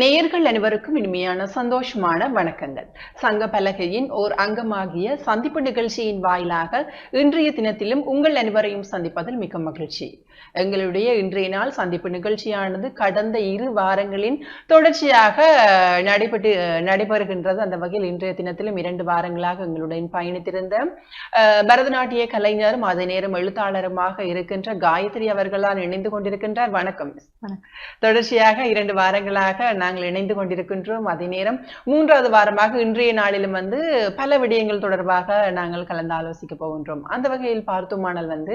நேயர்கள் அனைவருக்கும் இனிமையான சந்தோஷமான வணக்கங்கள். சங்க பலகையின் ஓர் அங்கமாகிய சந்திப்பு நிகழ்ச்சியின் வாயிலாக இன்றைய தினத்திலும் உங்கள் அனைவரையும் சந்திப்பதில் மிக்க மகிழ்ச்சி. எங்களுடைய இன்றைய நாள் சந்திப்பு நிகழ்ச்சியானது கடந்த இரு வாரங்களின் தொடர்ச்சியாக நடைபெற்று நடைபெறுகின்றது. அந்த வகையில் இன்றைய தினத்திலும் இரண்டு வாரங்களாக எங்களுடன் பயணித்திருந்த பரதநாட்டிய கலைஞரும் அதே நேரம் எழுத்தாளருமாக இருக்கின்ற காயத்ரி அவர்களால் இணைந்து கொண்டிருக்கின்றார். வணக்கம். தொடர்ச்சியாக இரண்டு வாரங்களாக நாங்கள் இணைந்து கொண்டிருக்கின்றோம். அதே நேரம் மூன்றாவது வாரமாக இன்றைய நாளிலும் வந்து பல விடயங்கள் தொடர்பாக நாங்கள் கலந்து ஆலோசிக்க போகின்றோம். அந்த வகையில் பார்த்தோமானால் வந்து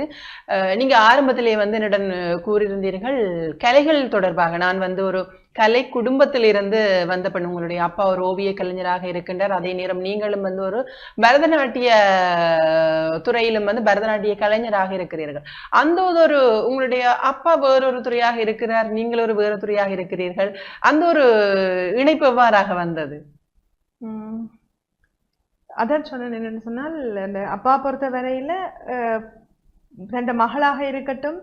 நீங்க ஆரம்பத்திலே வந்து என்னுடன் கூறியிருந்தீர்கள். கலைகள் தொடர்பாக நான் வந்து ஒரு கலை குடும்பத்திலிருந்து வந்த பெண். உங்களுடைய அப்பா ஒரு ஓவிய கலைஞராக இருக்கின்றார். அதே நேரம் நீங்களும் வந்து ஒரு பரதநாட்டிய துறையிலும் வந்து பரதநாட்டிய கலைஞராக இருக்கிறீர்கள். அந்த ஒரு உங்களுடைய அப்பா வேறொரு துறையாக இருக்கிறார். நீங்கள் ஒரு வேறு துறையாக இருக்கிறீர்கள். அந்த ஒரு இணைப்பு எவ்வாறாக வந்தது? அதான் சொன்னேன். என்னன்னு சொன்னால் அந்த அப்பா பொறுத்த வரையில ரெண்டு மகளாக இருக்கட்டும்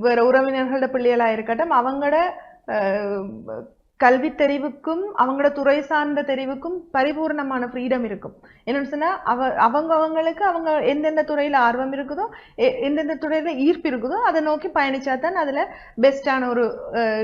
வேற உறவினர்களோட பிள்ளைகளாக இருக்கட்டும் அவங்களோட கல்வி தெரிவுக்கும் அவங்களோட துறை சார்ந்த தெரிவுக்கும் பரிபூர்ணமான ஃப்ரீடம் இருக்கும். என்னன்னு சொன்னால் அவ அவங்க அவங்களுக்கு அவங்க எந்தெந்த துறையில் ஆர்வம் இருக்குதோ எ- எந்தெந்த துறையில் ஈர்ப்பு இருக்குதோ அதை நோக்கி பயணிச்சா தான் அதில் பெஸ்டான ஒரு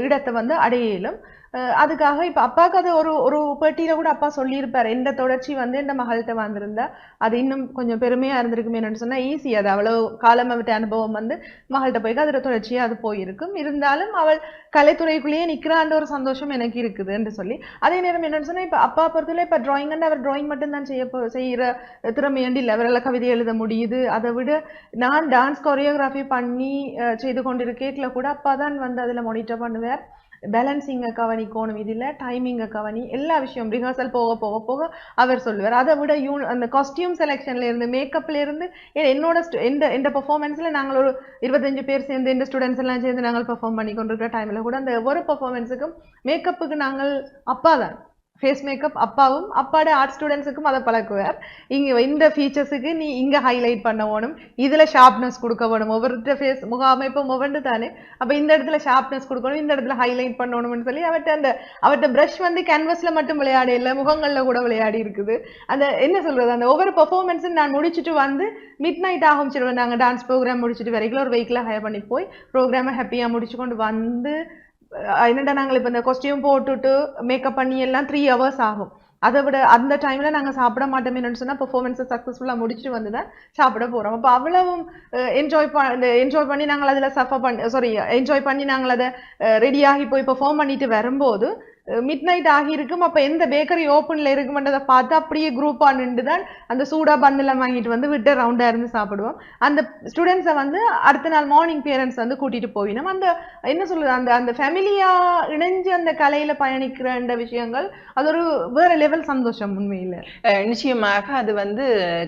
இடத்தை வந்து அடைய இயலும் அதுக்காக இப்ப அப்பாவுக்கு அது ஒரு ஒரு பேட்டியில கூட அப்பா சொல்லியிருப்பார். இந்த தொடர்ச்சி வந்து இந்த மகள்கிட்ட வந்திருந்தா அது இன்னும் கொஞ்சம் பெருமையா இருந்திருக்குமே என்னன்னு சொன்னா ஈஸி. அது அவ்வளவு காலம் விட்ட அனுபவம் வந்து மகள்கிட்ட போய் அதோட தொடர்ச்சியா அது போயிருக்கும். இருந்தாலும் அவள் கலைத்துறைக்குள்ளேயே நிக்கிறான்ற ஒரு சந்தோஷம் எனக்கு இருக்குது என்று சொல்லி. அதே நேரம் என்னன்னு சொன்னா இப்ப அப்பா பொறுத்தவரை இப்ப டிராயிங் அவர் டிராயிங் மட்டும் தான் செய்ய போ- செய்யற திறமையாண்டி இல்லை அவரால் கவிதை எழுத முடியுது. அதை விட நான் டான்ஸ் கொரியோகிராஃபி பண்ணி செய்து கொண்டிருக்கேட்ல கூட அப்பா தான் வந்து அதுல மானிட்டர் பண்ணுவார். பேலன்சிங்கை கவனிக்கணும். இதில் டைமிங்கை கவனி எல்லா விஷயம் ரிஹர்சல் போக போக போக அவர் சொல்லுவார். அதை விட யூ அந்த காஸ்டியூம் செலெக்ஷன்ல இருந்து மேக்கப்ல இருந்து என்னோட stu- எந்த எந்த பெர்ஃபார்மன்ஸ்ல நாங்கள் ஒரு இருபத்தஞ்சு பேர் சேர்ந்து இந்த ஸ்டூடெண்ட்ஸ் எல்லாம் சேர்ந்து நாங்கள் பெர்ஃபார்ம் பண்ணி கொண்டிருக்கிற டைம்ல கூட அந்த ஒரு பெர்ஃபார்மன்ஸுக்கும் மேக்கப்புக்கு நாங்கள் அப்பா தான் ஃபேஸ் மேக்கப் அப்பாவும் அப்பாட ஆர்ட் ஸ்டூடெண்ட்ஸுக்கும் அதை பழக்குவார். இங்கே இந்த ஃபீச்சர்ஸுக்கு நீ இங்கே ஹைலைட் பண்ண வேணும். இதில் ஷார்ப்னஸ் கொடுக்க வேணும். ஒவ்வொருத்த ஃபேஸ் முக அமைப்பும் ஒவ்வொன்று தானே. அப்போ இந்த இடத்துல ஷார்ப்னஸ் கொடுக்கணும். இந்த இடத்துல ஹைலைட் பண்ணணும்னு சொல்லி அவர்கிட்ட அந்த அவர்ட்ட ப்ரஷ் வந்து கேன்வஸில் மட்டும் விளையாடி இல்லை முகங்களில் கூட விளையாடி இருக்குது. அந்த என்ன சொல்றது? அந்த ஒவ்வொரு பெர்ஃபார்மன்ஸும் நான் முடிச்சுட்டு வந்து மிட் நைட் ஆகும் சொல்லுவேன் நாங்கள் டான்ஸ் ப்ரோக்ராம் முடிச்சுட்டு வரைக்கும் ஒரு வெஹிக்கிளை ஹையர் பண்ணி போய் ப்ரோக்ராமை ஹாப்பியாக முடிச்சு கொண்டு வந்து என்னடா நாங்கள் இப்போ இந்த கொஸ்டியூம் போட்டுட்டு மேக்கப் பண்ணி எல்லாம் த்ரீ ஹவர்ஸ் ஆகும். அதை விட அந்த டைம்ல நாங்கள் சாப்பிட மாட்டோமேனு சொன்னால் பெர்ஃபார்மன்ஸை சக்ஸஸ்ஃபுல்லாக முடிச்சுட்டு வந்து தான் சாப்பிட போகிறோம் அப்போ அவ்வளவும் என்ஜாய் பண்ண என்ஜாய் பண்ணி நாங்கள் அதில் சஃபர் பண்ணி சாரி என்ஜாய் பண்ணி நாங்கள் அதை ரெடியாகி போய் பெர்ஃபார்ம் பண்ணிட்டு வரும்போது மிட் நைட் ஆகியிருக்கும். அப்போ எந்த பேக்கரி ஓப்பனில் இருக்குமென்றதை பார்த்து அப்படியே குரூப்பாக நின்று தான் அந்த சூடா பந்தெல்லாம் வாங்கிட்டு வந்து விட்டு ரவுண்டாக இருந்து சாப்பிடுவோம். அந்த ஸ்டூடெண்ட்ஸை வந்து அடுத்த நாள் மார்னிங் பேரண்ட்ஸ் வந்து கூட்டிட்டு போயினோம். அந்த என்ன சொல்றது? அந்த அந்த ஃபேமிலியா இணைஞ்சு அந்த கலையில பயணிக்கிற இந்த விஷயங்கள் அது ஒரு வேற லெவல் சந்தோஷம் உண்மையில. நிச்சயமாக அது வந்து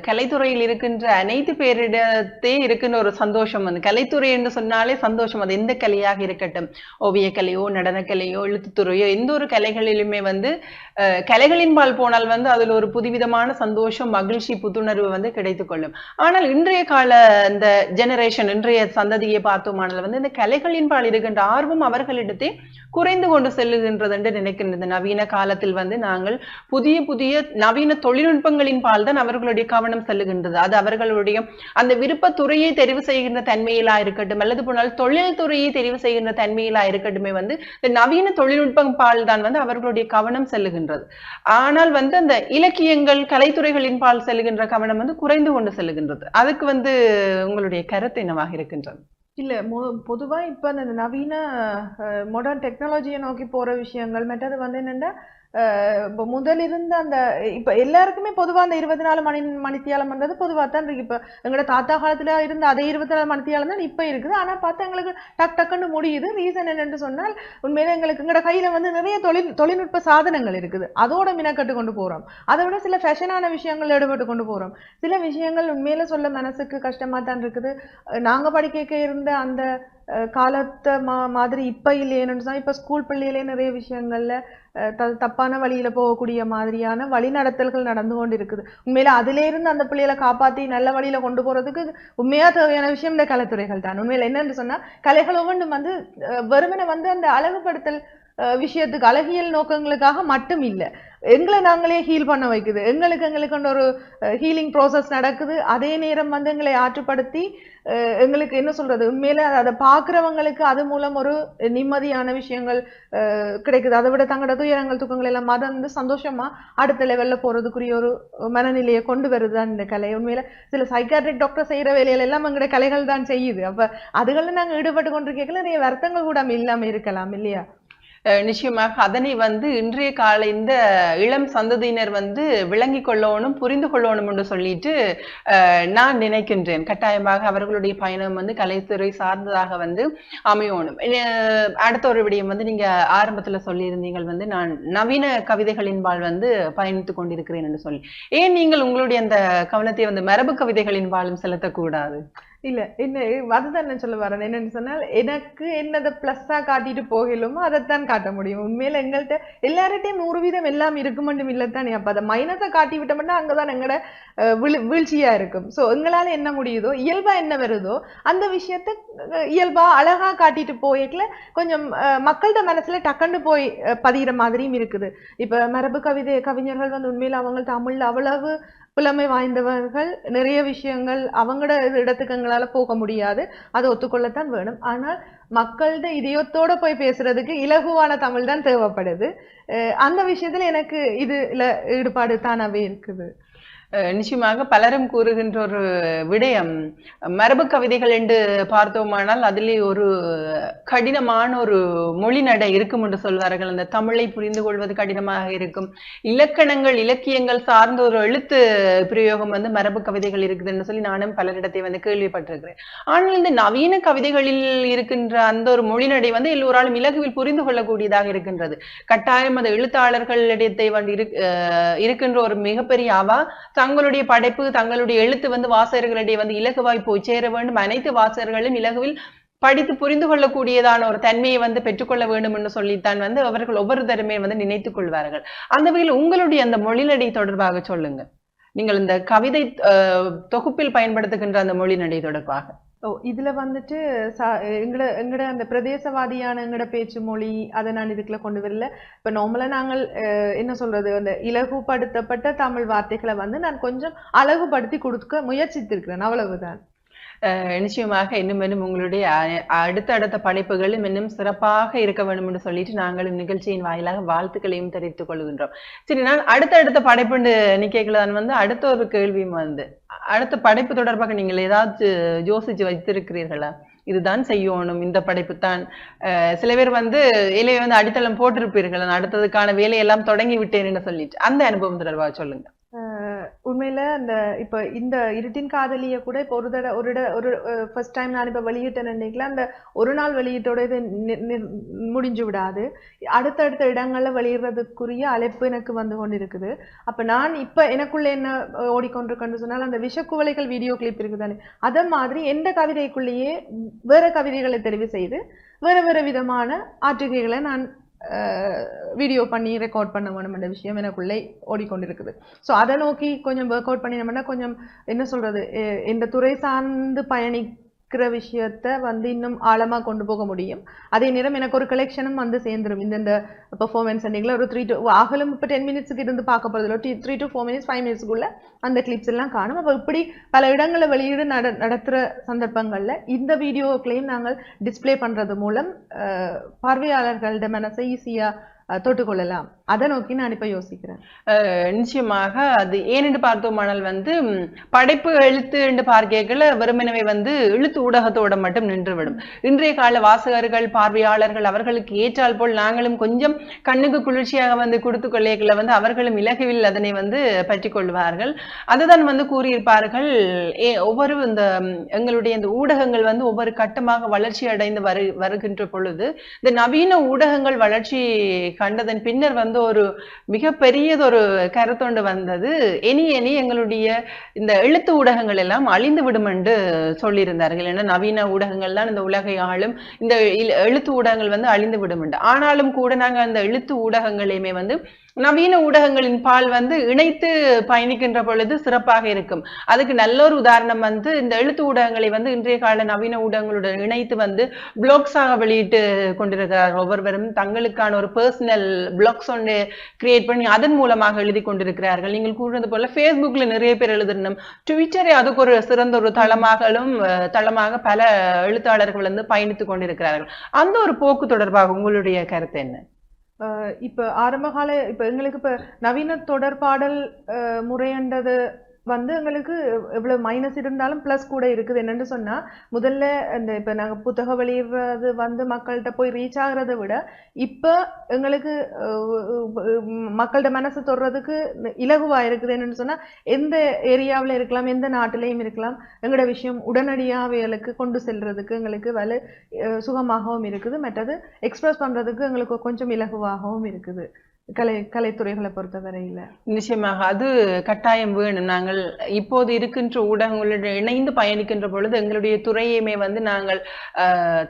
கலைத்துறையில் இருக்கின்ற அனைத்து பேரிடத்தே இருக்கின்ற ஒரு சந்தோஷம் வந்து. கலைத்துறை என்று சொன்னாலே சந்தோஷம். அது எந்த கலையாக இருக்கட்டும்? ஓவியக்கலையோ நடனக்கலையோ எழுத்துத்துறையோ எந்த ஒரு ஒவ்வொரு கலைகளிலுமே வந்து அஹ், கலைகளின்பால் போனால் வந்து அதில் ஒரு புதுவிதமான சந்தோஷம் மகிழ்ச்சி புத்துணர்வு வந்து கிடைத்துக் கொள்ளும். ஆனால் இன்றைய கால இந்த ஜெனரேஷன் இன்றைய சந்ததியை பார்த்தோமானால் வந்து இந்த கலைகளின்பால் இருக்கின்ற ஆர்வம் அவர்களிடத்தே குறைந்து கொண்டு செல்லுகின்றது என்று நினைக்கின்றது நவீன காலத்தில் வந்து நாங்கள் புதிய புதிய நவீன தொழில்நுட்பங்களின் பால் தான் அவர்களுடைய கவனம் செல்லுகின்றது. அது அவர்களுடைய அந்த விருப்பத்துறையை தெரிவு செய்கின்ற தன்மையிலா இருக்கட்டும் அல்லது போனால் தொழில் துறையை தெரிவு செய்கின்ற தன்மையிலா இருக்கட்டுமே வந்து இந்த நவீன தொழில்நுட்பம் பால் தான் வந்து அவர்களுடைய கவனம் செல்லுகின்றது. ஆனால் வந்து அந்த இலக்கியங்கள் கலைத்துறைகளின் பால் செல்லுகின்ற கவனம் வந்து குறைந்து கொண்டு செல்லுகின்றது. அதுக்கு வந்து உங்களுடைய கருத்து என்னவாக இருக்கின்றது? இல்ல மொ- பொதுவா இப்போ அந்த நவீன மாடர்ன் டெக்னாலஜியை நோக்கி போற விஷயங்கள் மற்றது வந்து என்னன்னா இப்போ முதல் இருந்த அந்த இப்ப எல்லாருக்குமே பொதுவா அந்த இருபத்தி நாலு மணி மணித்தியாலம்ன்றது பொதுவாக தான் இருக்கு. இப்ப எங்களோட தாத்தா காலத்துல இருந்த அதே இருபத்தி நாலு மணித்தியாலம் தான் இப்ப இருக்குது. ஆனா பார்த்தா எங்களுக்கு டக் டக்குன்னு முடியுது. ரீசன் என்னென்று சொன்னால் உண்மையில எங்களுக்கு எங்களோட கையில வந்து நிறைய தொழில் தொழில்நுட்ப சாதனங்கள் இருக்குது. அதோட மினக்கட்டு கொண்டு போறோம். அதை விட சில ஃபேஷனான விஷயங்கள் ஈடுபட்டு கொண்டு போறோம். சில விஷயங்கள் உண்மையில சொல்ல மனசுக்கு கஷ்டமா தான் இருக்குது. நாங்கள் நாங்க படிக்க இருந்த அந்த காலத்தை மா மாதிரி இப்போ இல்லையேன்னு சொன்னால் இப்போ ஸ்கூல் பள்ளியிலே நிறைய விஷயங்கள்ல அஹ், த- தப்பான வழியில போகக்கூடிய மாதிரியான வழிநடத்தல்கள் நடந்து கொண்டு இருக்குது உண்மையில அதிலேருந்து அந்த பிள்ளைகளை காப்பாற்றி நல்ல வழியில கொண்டு போறதுக்கு உண்மையாக தேவையான விஷயம் இந்த கலைத்துறைகள் தான். உண்மையில் என்னன்னு சொன்னால் கலைகள் ஒவ்வொன்றும் வந்து வெறுமனை வந்து அந்த அழகுபடுத்தல் விஷயத்துக்கு அழகியல் நோக்கங்களுக்காக மட்டும் இல்லை. எங்களை நாங்களே ஹீல் பண்ண வைக்குது. எங்களுக்கு எங்களுக்கு ஒரு ஹீலிங் ப்ராசஸ் நடக்குது. அதே நேரம் வந்து எங்களை ஆற்றுப்படுத்தி எங்களுக்கு என்ன சொல்றது? உண்மையில அதை பார்க்குறவங்களுக்கு அது மூலம் ஒரு நிம்மதியான விஷயங்கள் கிடைக்குது. அதை விட தங்களோட துயரங்கள் துக்கங்கள் எல்லாம் மறந்து சந்தோஷமா அடுத்த லெவல்ல போறதுக்குரிய ஒரு மனநிலையை கொண்டு வருதுதான் இந்த கலை. உண்மையில சில சைக்காட்ரிக் டாக்டர் செய்யற வேலைகள் எல்லாம் எங்களுடைய கலைகள் தான் செய்யுது. அப்ப அதுகளில் நாங்கள் ஈடுபட்டு கொண்டிருக்கல நிறைய வருத்தங்கள் கூட இல்லாம இருக்கலாம் இல்லையா? நிச்சயமாக அதனை வந்து இன்றைய கால இந்த இளம் சந்ததியினர் வந்து விளங்கி கொள்ளணும் புரிந்து கொள்ளணும் என்று சொல்லிட்டு அஹ், நான் நினைக்கின்றேன். கட்டாயமாக அவர்களுடைய பயணம் வந்து கலைத்துறை சார்ந்ததாக வந்து அமையணும். அடுத்த ஒரு விடயம் வந்து நீங்க ஆரம்பத்துல சொல்லியிருந்தீங்கள் வந்து நான் நவீன கவிதைகளின்பால் வந்து பயணித்துக் கொண்டிருக்கிறேன் என்று சொல்லி. ஏன் நீங்கள் உங்களுடைய அந்த கவனத்தை வந்து மரபு கவிதைகளின்பாலும் செலுத்தக்கூடாது? இல்ல என்ன அதுதான் நான் சொல்ல வரேன். என்னன்னு சொன்னால் எனக்கு என்னதை பிளஸ்ஸா காட்டிட்டு போகலுமோ அதைத்தான் காட்ட முடியும். உண்மையில எங்கள்கிட்ட எல்லார்ட்டையும் நூறு வீதம் எல்லாம் இருக்கு மட்டும் இல்லத்தானே அப்ப அதை மைனஸை காட்டி விட்டோம்னா அங்கதான் எங்களோட வீழ்- வீழ்ச்சியா இருக்கும். சோ எங்களால என்ன முடியுதோ இயல்பா என்ன வருதோ அந்த விஷயத்த இயல்பாக இயல்பா அழகா காட்டிட்டு போய்க்கல கொஞ்சம் மக்கள்கிட்ட மனசுல டக்குன்னு போய் பதிகிற மாதிரியும் இருக்குது. இப்ப மரபு கவிதை கவிஞர்கள் வந்து உண்மையில அவங்க தமிழ்ல அவ்வளவு புலமை வாய்ந்தவர்கள் நிறைய விஷயங்கள் அவங்களோட இடத்துக்குங்களால போக முடியாது. அதை ஒத்துக்கொள்ளத்தான் வேணும். ஆனால் மக்கள்கிட்ட இதயத்தோட போய் பேசுறதுக்கு இலகுவான தமிழ் தான் தேவைப்படுது அந்த விஷயத்துல எனக்கு இதுல ஈடுபாடு தானாவே இருக்குது. நிச்சயமாக பலரும் கூறுகின்ற ஒரு விடயம். மரபு கவிதைகள் என்று பார்த்தோமானால் அதிலே ஒரு கடினமான ஒரு மொழி நடை இருக்கும் என்று சொல்வார்கள். அந்த தமிழை புரிந்து கொள்வது கடினமாக இருக்கும். இலக்கணங்கள் இலக்கியங்கள் சார்ந்த ஒரு எழுத்து பிரயோகம் வந்து மரபு கவிதைகள் இருக்குதுன்னு சொல்லி நானும் பலரிடத்தை வந்து கேள்விப்பட்டிருக்கிறேன். ஆனால் இந்த நவீன கவிதைகளில் இருக்கின்ற அந்த ஒரு மொழி நடை வந்து எல்லோராலும் இலகுவில் புரிந்து கொள்ளக்கூடியதாக இருக்கின்றது. கட்டாயம் அந்த எழுத்தாளர்களிடத்தை வந்து இருக்கின்ற ஒரு மிகப்பெரிய அவா தங்களுடைய படைப்பு தங்களுடைய எழுத்து வந்து வாசகர்களிடையே வந்து இலகுவாய் போய் சேர வேண்டும். அனைத்து வாசகர்களும் இலகுவில் படித்து புரிந்து கொள்ளக்கூடியதான ஒரு தன்மையை வந்து பெற்றுக்கொள்ள வேண்டும் என்று சொல்லித்தான் வந்து அவர்கள் ஒவ்வொரு தருமே வந்து நினைத்துக் கொள்வார்கள். அந்த வகையில் உங்களுடைய அந்த மொழிநடை தொடர்பாக சொல்லுங்க. நீங்கள் இந்த கவிதை தொகுப்பில் பயன்படுத்துகின்ற அந்த மொழிநடை தொடர்பாக. ஓ இதுல வந்துட்டு சா- எங்கட எங்கட அந்த பிரதேசவாதியான எங்கட பேச்சு மொழி அதை நான் இதுக்குள்ள கொண்டு வரல. இப்ப நார்மலா நாங்கள் அஹ், என்ன சொல்றது அந்த இலகுபடுத்தப்பட்ட தமிழ் வார்த்தைகளை வந்து நான் கொஞ்சம் அழகுபடுத்தி கொடுக்க முயற்சித்திருக்கிறேன். அவ்வளவுதான். நிச்சயமாக இன்னும் இன்னும் உங்களுடைய அடுத்தடுத்த அடுத்த அடுத்த படைப்புகளும் இன்னும் சிறப்பாக இருக்க வேண்டும் என்று சொல்லிட்டு நாங்களும் நிகழ்ச்சியின் வாயிலாக வாழ்த்துக்களையும் தெரிவித்துக் கொள்கின்றோம். சரி நான் அடுத்த அடுத்த படைப்புன்னு நிக்கைகளான் வந்து அடுத்த ஒரு கேள்வியும் வந்து அடுத்த படைப்பு தொடர்பாக நீங்கள் ஏதாச்சும் யோசிச்சு வைத்திருக்கிறீர்களா? இதுதான் செய்யணும் இந்த படைப்பு தான். சில பேர் வந்து இலையை வந்து அடித்தளம் போட்டிருப்பீர்கள் அடுத்ததுக்கான வேலையெல்லாம் தொடங்கி விட்டேன்னு சொல்லிட்டு அந்த அனுபவம் தொடர்பாக சொல்லுங்க. உண்மையில அந்த இப்ப இந்த இருட்டின் காதலிய கூட இப்ப ஒரு தடவை ஒரு ஒரு ஃபர்ஸ்ட் டைம் நான் இப்ப வெளியிட்டேன் நினைக்கல. அந்த ஒரு நாள் வெளியீட்டோட இது முடிஞ்சு விடாது. அடுத்தடுத்த இடங்கள்ல வெளியிடுறதுக்குரிய அழைப்பு எனக்கு வந்து கொண்டிருக்குது. அப்ப நான் இப்ப எனக்குள்ள என்ன ஓடிக்கொண்டிருக்கேன்னு சொன்னால் அந்த விஷக்குவலைகள் வீடியோ கிளிப் இருக்குதானே அதே மாதிரி எந்த கவிதைக்குள்ளேயே வேற கவிதைகளை தெரிவு செய்து வேற வேற விதமான ஆற்றுகைகளை நான் வீடியோ பண்ணி ரெக்கார்ட் பண்ண வேணும் என்ற விஷயம் எனக்குள்ளே ஓடிக்கொண்டிருக்குது. ஸோ அதை நோக்கி கொஞ்சம் ஒர்க் அவுட் பண்ணினோம்னா கொஞ்சம் என்ன சொல்கிறது இந்த துறை சார்ந்து இருக்கிற விஷயத்த வந்து இன்னும் ஆழமாக கொண்டு போக முடியும். அதே நேரம் எனக்கு ஒரு கலெக்ஷனும் வந்து சேர்ந்துடும் இந்த இந்த பெர்ஃபார்மன்ஸ் ஒரு த்ரீ டூ ஆகலும் இப்போ டென் மினிட்ஸுக்கு இருந்து பார்க்க போகிறதுல three to four minutes five மினிட்ஸ்க்குள்ளே அந்த கிளிப்ஸ் எல்லாம் காணும். அப்போ இப்படி பல இடங்களில் வெளியீடு நட நடத்துகிற சந்தர்ப்பங்களில் இந்த வீடியோக்களையும் நாங்கள் டிஸ்பிளே பண்ணுறது மூலம் அஹ், மனசை ஈஸியாக தொட்டுக்கொள்ளலாம். அதை நோக்கி நான் இப்போ யோசிக்கிறேன். நிச்சயமாக அது ஏனென்று பார்த்தோமானால் வந்து படைப்பு எழுத்து என்று பார்க்கல வெறுமனவே வந்து எழுத்து ஊடகத்தோட மட்டும் நின்றுவிடும். இன்றைய கால வாசகர்கள் பார்வையாளர்கள் அவர்களுக்கு ஏற்றால் போல் நாங்களும் கொஞ்சம் கண்ணுக்கு குளிர்ச்சியாக வந்து கொடுத்து கொள்ளைகளை வந்து அவர்களும் இலகுவில் அதனை வந்து பற்றி கொள்வார்கள். அதுதான் வந்து கூறியிருப்பார்கள் ஏ ஒவ்வொரு இந்த எங்களுடைய இந்த ஊடகங்கள் வந்து ஒவ்வொரு கட்டமாக வளர்ச்சி அடைந்து வரு வருகின்ற பொழுது இந்த நவீன ஊடகங்கள் வளர்ச்சி கண்டதன் பின்னர் வந்து ஒரு மிகப்பெரியதொரு கருத்தொண்டு வந்தது. இனி இனி எங்களுடைய இந்த எழுத்து ஊடகங்கள் எல்லாம் அழிந்து விடும் என்று சொல்லியிருந்தார்கள். ஏன்னா நவீன ஊடகங்கள் தான் இந்த உலகை ஆளும். இந்த எழுத்து ஊடகங்கள் வந்து அழிந்து விடும் என்று. ஆனாலும் கூட நாங்கள் அந்த எழுத்து ஊடகங்களையுமே வந்து நவீன ஊடகங்களின் பால் வந்து இணைத்து பயணிக்கின்ற பொழுது சிறப்பாக இருக்கும். அதுக்கு நல்ல ஒரு உதாரணம் வந்து இந்த எழுத்து ஊடகங்களை வந்து இன்றைய கால நவீன ஊடகங்களுடன் இணைத்து வந்து பிளாக்ஸாக வெளியிட்டு கொண்டிருக்கிறார் ஒவ்வொருவரும் தங்களுக்கான ஒரு பர்சனல் பிளாக்ஸ் ஒன்று கிரியேட் பண்ணி அதன் மூலமாக எழுதி கொண்டிருக்கிறார்கள். நீங்கள் கூறுவது போல ஃபேஸ்புக்ல நிறைய பேர் எழுதணும் ட்விட்டரை அதுக்கு ஒரு சிறந்த ஒரு தளமாகவும் தளமாக பல எழுத்தாளர்கள் வந்து பயணித்துக் கொண்டிருக்கிறார்கள். அந்த ஒரு போக்கு தொடர்பாக உங்களுடைய கருத்து என்ன? இப்ப ஆரம்ப கால இப்ப எங்களுக்கு இப்ப நவீன தொடர்பாடல் அஹ், முறைன்றது வந்து எங்களுக்கு எவ்வளவு மைனஸ் இருந்தாலும் ப்ளஸ் கூட இருக்குது. என்னன்னு சொன்னா முதல்ல அந்த இப்ப நாங்க புத்தக வெளியிடுறது வந்து மக்கள்கிட்ட போய் ரீச் ஆகிறத விட இப்ப எங்களுக்கு மக்கள்கிட்ட மனசு தொடுறதுக்கு இலகுவா இருக்குது. என்னன்னு சொன்னா எந்த ஏரியாவில் இருக்கலாம் எந்த நாட்டிலையும் இருக்கலாம் எங்களோட விஷயம் உடனடியாக அவைகளுக்கு கொண்டு செல்றதுக்கு எங்களுக்கு வலு சுகமாகவும் இருக்குது. மற்றது எக்ஸ்பிரஸ் பண்றதுக்கு எங்களுக்கு கொஞ்சம் இலகுவாகவும் இருக்குது. கலை கலைத்துறைகளை பொறுத்தவரையில. நிச்சயமாக அது கட்டாயம் வேணும். நாங்கள் இப்போது இருக்கின்ற ஊடகங்களுடன் இணைந்து பயணிக்கின்ற பொழுது எங்களுடைய துறையுமே வந்து நாங்கள்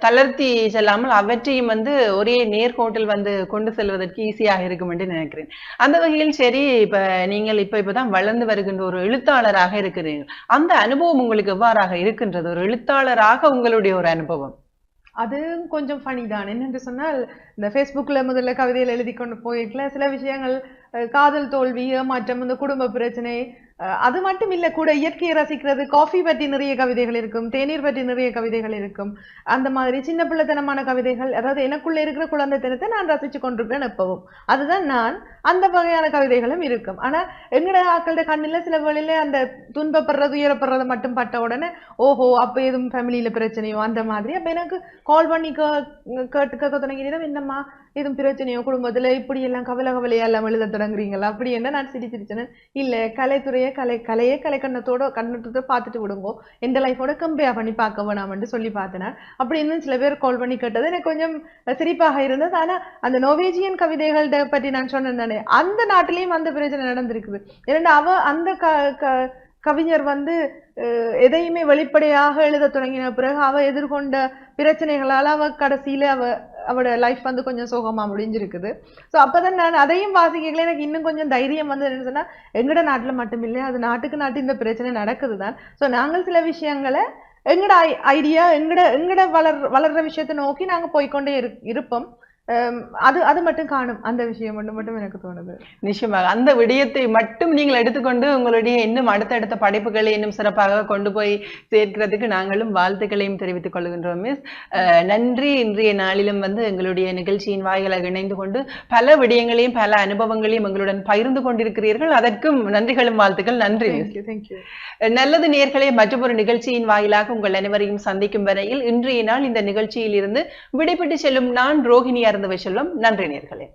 தளர்த்தி செல்லாமல் அவற்றையும் வந்து ஒரே நேர்கோட்டில் வந்து கொண்டு செல்வதற்கு ஈஸியாக இருக்கும் என்று நினைக்கிறேன். அந்த வகையில் சரி இப்ப நீங்கள் இப்ப இப்பதான் வளர்ந்து வருகின்ற ஒரு எழுத்தாளராக இருக்கிறீர்கள். அந்த அனுபவம் உங்களுக்கு எவ்வாறாக இருக்கின்றது? ஒரு எழுத்தாளராக உங்களுடைய ஒரு அனுபவம்? அது கொஞ்சம் ஃபனி தான். என்னென்று சொன்னால் இந்த ஃபேஸ்புக்கில் முதல்ல கவிதையில் எழுதி கொண்டு போயிருக்கல சில விஷயங்கள் காதல் தோல்வி ஏமாற்றம் இந்த குடும்ப பிரச்சனை அது மட்டும் இல்ல கூட இயற்கையை ரசிக்கிறது காஃபி பற்றி நிறைய கவிதைகள் இருக்கும் தேநீர் பற்றி நிறைய கவிதைகள் இருக்கும். அந்த மாதிரி சின்ன பிள்ளைத்தனமான கவிதைகள் அதாவது எனக்குள்ள இருக்கிற குழந்தைத்தனத்தை நான் ரசிச்சு கொண்டிருப்பேன் எப்பவும். அதுதான் நான் அந்த வகையான கவிதைகளும் இருக்கும். ஆனா எங்கட ஆக்களோட கண்ணில சில வேளையில அந்த துன்பப்படுறது உயரப்படுறது மட்டும் பட்ட உடனே ஓஹோ அப்ப எதுவும் ஃபேமிலியில பிரச்சனையோ அந்த மாதிரி. அப்ப எனக்கு கால் பண்ணி கேட்டு கேட்க தொடங்கினோம் என்னம்மா எதுவும் பிரச்சனையோ குடும்பத்துல இப்படி எல்லாம் கவலை கவலையா எல்லாம் எழுத தொடங்குறீங்களா? அப்படி என்ன நான் சிரி சிரிச்சேன்னு இல்ல கலைத்துறையை கலை கலையே கலை கண்ணத்தோட கண்ணத்தோட பார்த்துட்டு விடுங்கோ. எந்த லைஃபோட கம்பேர் பண்ணி பார்க்க வேணாம்னு சொல்லி பார்த்தேன்? அப்படின்னு சில பேர் கால் பண்ணி கேட்டது எனக்கு கொஞ்சம் சிரிப்பாக இருந்தது. ஆனா அந்த நோவேஜியன் கவிதைகள்ட பற்றி நான் சொன்னேன் அந்த நாட்டிலையும் அந்த பிரச்சனை நடந்திருக்குது. ஏன்னா அவ அந்த க க- கவிஞர் வந்து எதையுமே வெளிப்படையாக எழுத தொடங்கின பிறகு அவ எதிர்கொண்ட பிரச்சனைகளால அவ கடைசியில அவ அவட லைஃப் வந்து கொஞ்சம் சோகமா முடிஞ்சிருக்குது. ஸோ அப்பதான் நான் அதையும் வாசிக்கல எனக்கு இன்னும் கொஞ்சம் தைரியம் வந்து என்ன சொன்னால் எங்கட நாட்டில் மட்டும் இல்லை அது நாட்டுக்கு நாட்டு இந்த பிரச்சனை நடக்குது தான். ஸோ நாங்கள் சில விஷயங்களை எங்கட ஐடியா எங்கட எங்கட வளர் வளர்ற விஷயத்தை நோக்கி நாங்கள் போய்க்கொண்டே இரு இருப்போம். அது அது மட்டும் காணும். அந்த விஷயம் மட்டும் மட்டும் எனக்கு தோணுது. நிச்சயமாக. அந்த விடயத்தை மட்டும் நீங்கள் எடுத்துக்கொண்டு உங்களுடைய இன்னும் அடுத்தடுத்த படைப்புகளை இன்னும் சிறப்பாக கொண்டு போய் சேர்க்கிறதுக்கு நாங்களும் வாழ்த்துக்களையும் தெரிவித்துக் கொள்கின்றோம் மிஸ் நன்றி. இன்றைய நாளிலும் வந்து எங்களுடைய நிகழ்ச்சியின் வாயிலாக இணைந்து கொண்டு பல விடயங்களையும் பல அனுபவங்களையும் எங்களுடன் பகிர்ந்து கொண்டிருக்கிறீர்கள். அதற்கும் நன்றிகளும் வாழ்த்துக்கள். நன்றி நல்லது நேர்களே மற்றொரு நிகழ்ச்சியின் வாயிலாக உங்கள் அனைவரையும் சந்திக்கும் வரையில் இன்றைய நாள் இந்த நிகழ்ச்சியில் இருந்து விடைபெற்று செல்லும் நான் ரோஹிணி அருந்தவை செல்லும். நன்றி நேர்களே.